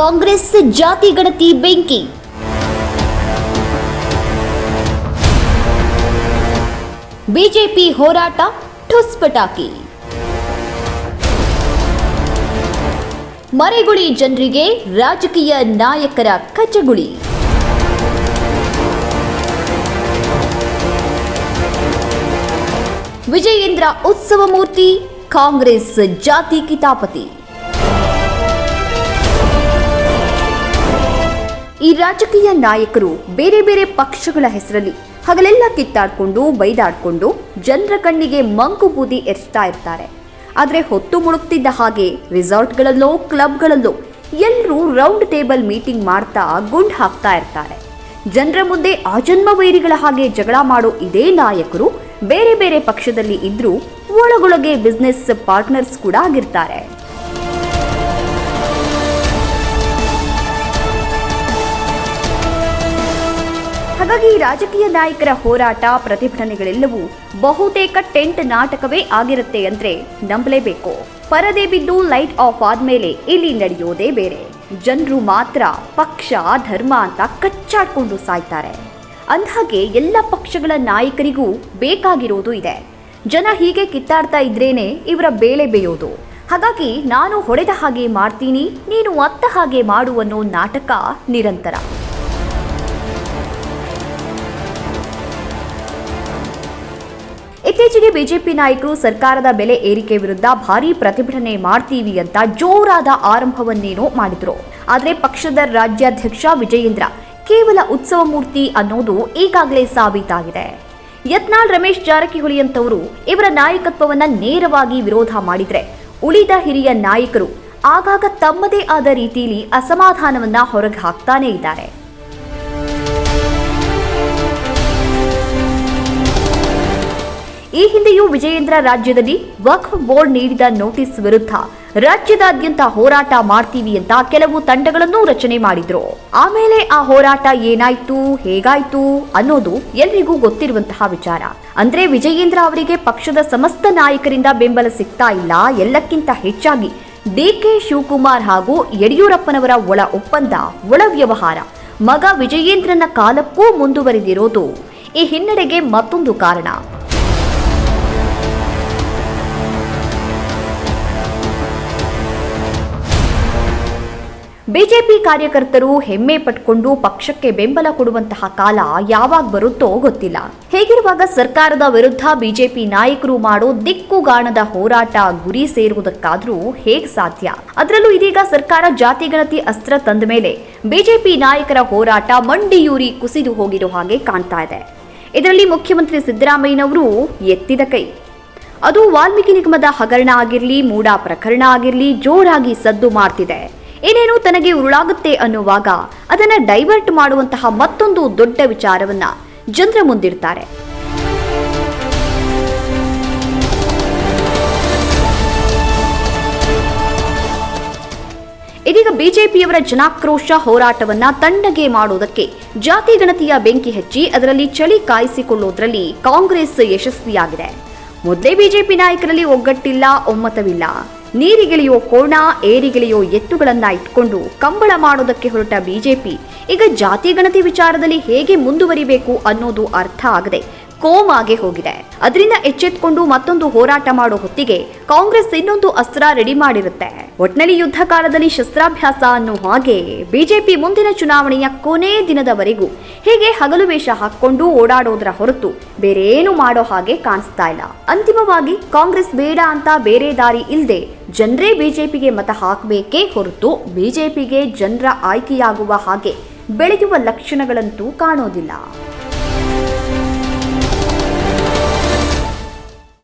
ಕಾಂಗ್ರೆಸ್ ಜಾತಿ ಗಣತಿ ಬೆಂಕಿ. ಬಿಜೆಪಿ ಹೋರಾಟ ಠುಸ್ ಪಟಾಕಿ. ಮರೆಗುಳಿ ಜನರಿಗೆ ರಾಜಕೀಯ ನಾಯಕರ ಕಚಗುಳಿ. ವಿಜಯೇಂದ್ರ ಉತ್ಸವ ಮೂರ್ತಿ ಕಾಂಗ್ರೆಸ್ ಜಾತಿ ಕಿತಾಪತಿ. ಈ ರಾಜಕೀಯ ನಾಯಕರು ಬೇರೆ ಬೇರೆ ಪಕ್ಷಗಳ ಹೆಸರಲ್ಲಿ ಹಗಲೆಲ್ಲ ಕಿತ್ತಾಡ್ಕೊಂಡು, ಬೈದಾಡ್ಕೊಂಡು ಜನರ ಕಣ್ಣಿಗೆ ಮಂಕು ಬೂದಿ ಎರ್ಚ್ತಾ ಇರ್ತಾರೆ. ಆದರೆ ಹೊತ್ತು ಮುಳುಗ್ತಿದ್ದ ಹಾಗೆ ರೆಸಾರ್ಟ್ಗಳಲ್ಲೋ, ಕ್ಲಬ್ಗಳಲ್ಲೋ ಎಲ್ಲರೂ ರೌಂಡ್ ಟೇಬಲ್ ಮೀಟಿಂಗ್ ಮಾಡ್ತಾ ಗುಂಡ್ ಹಾಕ್ತಾ ಇರ್ತಾರೆ. ಜನರ ಮುಂದೆ ಆಜನ್ಮ ವೈರಿಗಳ ಹಾಗೆ ಜಗಳ ಮಾಡೋ ಇದೇ ನಾಯಕರು ಬೇರೆ ಬೇರೆ ಪಕ್ಷದಲ್ಲಿ ಇದ್ರೂ ಒಳಗೊಳಗೆ ಬಿಸ್ನೆಸ್ ಪಾರ್ಟ್ನರ್ಸ್ ಕೂಡ ಆಗಿರ್ತಾರೆ. ಹಾಗಾಗಿ ರಾಜಕೀಯ ನಾಯಕರ ಹೋರಾಟ ಪ್ರತಿಭಟನೆಗಳೆಲ್ಲವೂ ಬಹುತೇಕ ಟೆಂಟ್ ನಾಟಕವೇ ಆಗಿರುತ್ತೆ ಅಂದ್ರೆ ನಂಬಲೇಬೇಕು. ಪರದೆ ಬಿದ್ದು ಲೈಟ್ ಆಫ್ ಆದ್ಮೇಲೆ ಇಲ್ಲಿ ನಡೆಯೋದೇ ಬೇರೆ. ಜನರು ಮಾತ್ರ ಪಕ್ಷ, ಧರ್ಮ ಅಂತ ಕಚ್ಚಾಡ್ಕೊಂಡು ಸಾಯ್ತಾರೆ. ಅಂದಹಾಗೆ ಎಲ್ಲ ಪಕ್ಷಗಳ ನಾಯಕರಿಗೂ ಬೇಕಾಗಿರೋದು ಇದೆ. ಜನ ಹೀಗೆ ಕಿತ್ತಾಡ್ತಾ ಇದ್ರೇನೆ ಇವರ ಬೇಳೆ ಬೇಯೋದು. ಹಾಗಾಗಿ ನಾನು ಹೊಡೆದ ಹಾಗೆ ಮಾಡ್ತೀನಿ, ನೀನು ಅತ್ತ ಹಾಗೆ ಮಾಡು ಅನ್ನೋ ನಾಟಕ ನಿರಂತರ. ಇತ್ತೀಚೆಗೆ ಬಿಜೆಪಿ ನಾಯಕರು ಸರ್ಕಾರದ ಬೆಲೆ ಏರಿಕೆ ವಿರುದ್ಧ ಭಾರೀ ಪ್ರತಿಭಟನೆ ಮಾಡ್ತೀವಿ ಅಂತ ಜೋರಾದ ಆರಂಭವನ್ನೇನೋ ಮಾಡಿದ್ರು. ಆದರೆ ಪಕ್ಷದ ರಾಜ್ಯಾಧ್ಯಕ್ಷ ವಿಜಯೇಂದ್ರ ಕೇವಲ ಉತ್ಸವ ಮೂರ್ತಿ ಅನ್ನೋದು ಈಗಾಗಲೇ ಸಾಬೀತಾಗಿದೆ. ಯತ್ನಾಳ್ ರಮೇಶ್ ಜಾರಕಿಹೊಳಿ ಅಂತವರು ಇವರ ನಾಯಕತ್ವವನ್ನ ನೇರವಾಗಿ ವಿರೋಧ ಮಾಡಿದ್ರೆ ಉಳಿದ ಹಿರಿಯ ನಾಯಕರು ಆಗಾಗ ತಮ್ಮದೇ ಆದ ರೀತಿಯಲ್ಲಿ ಅಸಮಾಧಾನವನ್ನ ಹೊರಗೆ ಹಾಕ್ತಾನೇ ಇದ್ದಾರೆ. ಈ ಹಿಂದೆಯೂ ವಿಜಯೇಂದ್ರ ರಾಜ್ಯದಲ್ಲಿ ವಕ್ಫ್ ಬೋರ್ಡ್ ನೀಡಿದ ನೋಟಿಸ್ ವಿರುದ್ಧ ರಾಜ್ಯದಾದ್ಯಂತ ಹೋರಾಟ ಮಾಡ್ತೀವಿ ಅಂತ ಕೆಲವು ತಂಡಗಳನ್ನು ರಚನೆ ಮಾಡಿದ್ರು. ಆಮೇಲೆ ಆ ಹೋರಾಟ ಏನಾಯ್ತು, ಹೇಗಾಯ್ತು ಅನ್ನೋದು ಎಲ್ರಿಗೂ ಗೊತ್ತಿರುವಂತಹ ವಿಚಾರ. ಅಂದ್ರೆ ವಿಜಯೇಂದ್ರ ಅವರಿಗೆ ಪಕ್ಷದ ಸಮಸ್ತ ನಾಯಕರಿಂದ ಬೆಂಬಲ ಸಿಗ್ತಾ ಇಲ್ಲ, ಎಲ್ಲಕ್ಕಿಂತ ಹೆಚ್ಚಾಗಿ ಡಿ ಕೆ ಶಿವಕುಮಾರ್ ಹಾಗೂ ಯಡಿಯೂರಪ್ಪನವರ ಒಳ ಒಪ್ಪಂದ, ಒಳ ವ್ಯವಹಾರ. ಮಗ ವಿಜಯೇಂದ್ರನ ಕಾಲಕ್ಕೂ ಮುಂದುವರೆದಿರೋದು ಈ ಹಿನ್ನಡೆಗೆ ಮತ್ತೊಂದು ಕಾರಣ. ಬಿಜೆಪಿ ಕಾರ್ಯಕರ್ತರು ಹೆಮ್ಮೆ ಪಟ್ಕೊಂಡು ಪಕ್ಷಕ್ಕೆ ಬೆಂಬಲ ಕೊಡುವಂತಹ ಕಾಲ ಯಾವಾಗ ಬರುತ್ತೋ ಗೊತ್ತಿಲ್ಲ. ಹೇಗಿರುವಾಗ ಸರ್ಕಾರದ ವಿರುದ್ಧ ಬಿಜೆಪಿ ನಾಯಕರು ಮಾಡೋ ದಿಕ್ಕುಗಾಣದ ಹೋರಾಟ ಗುರಿ ಸೇರುವುದಕ್ಕಾದ್ರೂ ಹೇಗ್ ಸಾಧ್ಯ? ಅದರಲ್ಲೂ ಇದೀಗ ಸರ್ಕಾರ ಜಾತಿಗಣತಿ ಅಸ್ತ್ರ ತಂದ ಮೇಲೆ ಬಿಜೆಪಿ ನಾಯಕರ ಹೋರಾಟ ಮಂಡಿಯೂರಿ ಕುಸಿದು ಹೋಗಿರೋ ಹಾಗೆ ಕಾಣ್ತಾ ಇದೆ. ಇದರಲ್ಲಿ ಮುಖ್ಯಮಂತ್ರಿ ಸಿದ್ದರಾಮಯ್ಯನವರು ಎತ್ತಿದ ಕೈ. ಅದು ವಾಲ್ಮೀಕಿ ನಿಗಮದ ಹಗರಣ ಆಗಿರಲಿ, ಮೂಡಾ ಪ್ರಕರಣ ಆಗಿರಲಿ, ಜೋರಾಗಿ ಸದ್ದು ಮಾಡ್ತಿದೆ. ಏನೇನು ತನಗೆ ಉರುಳಾಗುತ್ತೆ ಅನ್ನುವಾಗ ಅದನ್ನ ಡೈವರ್ಟ್ ಮಾಡುವಂತಹ ಮತ್ತೊಂದು ದೊಡ್ಡ ವಿಚಾರವನ್ನ ಜನರ ಮುಂದಿಡ್ತಾರೆ. ಇದೀಗ ಬಿಜೆಪಿಯವರ ಜನಾಕ್ರೋಶ ಹೋರಾಟವನ್ನ ತಣ್ಣಗೆ ಮಾಡುವುದಕ್ಕೆ ಜಾತಿ ಗಣತಿಯ ಬೆಂಕಿ ಹಚ್ಚಿ ಅದರಲ್ಲಿ ಚಳಿ ಕಾಯಿಸಿಕೊಳ್ಳುವುದರಲ್ಲಿ ಕಾಂಗ್ರೆಸ್ ಯಶಸ್ವಿಯಾಗಿದೆ. ಮೊದಲೇ ಬಿಜೆಪಿ ನಾಯಕರಲ್ಲಿ ಒಗ್ಗಟ್ಟಿಲ್ಲ, ಒಮ್ಮತವಿಲ್ಲ. ನೀರಿಗಿಳಿಯೋ ಕೋಣ, ಏರಿಗಿಳಿಯೋ ಎತ್ತುಗಳನ್ನ ಇಟ್ಕೊಂಡು ಕಂಬಳ ಮಾಡೋದಕ್ಕೆ ಹೊರಟ ಬಿಜೆಪಿ, ಈಗ ಜಾತಿ ಗಣತಿ ವಿಚಾರದಲ್ಲಿ ಹೇಗೆ ಮುಂದುವರಿಬೇಕು ಅನ್ನೋದು ಅರ್ಥ ಆಗದೆ ಕೋಮಾಗೆ ಹೋಗಿದೆ. ಅದರಿಂದ ಎಚ್ಚೆತ್ಕೊಂಡು ಮತ್ತೊಂದು ಹೋರಾಟ ಮಾಡೋ ಹೊತ್ತಿಗೆ ಕಾಂಗ್ರೆಸ್ ಇನ್ನೊಂದು ಅಸ್ತ್ರ ರೆಡಿ ಮಾಡಿರುತ್ತೆ. ಒಟ್ನಲ್ಲಿ ಯುದ್ಧ ಕಾಲದಲ್ಲಿ ಶಸ್ತ್ರಾಭ್ಯಾಸ ಅನ್ನೋ ಹಾಗೆ ಬಿಜೆಪಿ ಮುಂದಿನ ಚುನಾವಣೆಯ ಕೊನೆ ದಿನದವರೆಗೂ ಹೀಗೆ ಹಗಲು ವೇಷ ಹಾಕೊಂಡು ಓಡಾಡೋದ್ರ ಹೊರತು ಬೇರೇನು ಮಾಡೋ ಹಾಗೆ ಕಾಣಿಸ್ತಾ ಇಲ್ಲ. ಅಂತಿಮವಾಗಿ ಕಾಂಗ್ರೆಸ್ ಬೇಡ ಅಂತ ಬೇರೆ ದಾರಿ ಇಲ್ಲದೆ ಜನರೇ ಬಿಜೆಪಿಗೆ ಮತ ಹಾಕಬೇಕೇ ಹೊರತು ಬಿಜೆಪಿಗೆ ಜನರ ಆಯ್ಕೆಯಾಗುವ ಹಾಗೆ ಬೆಳೆಯುವ ಲಕ್ಷಣಗಳಂತೂ ಕಾಣೋದಿಲ್ಲ.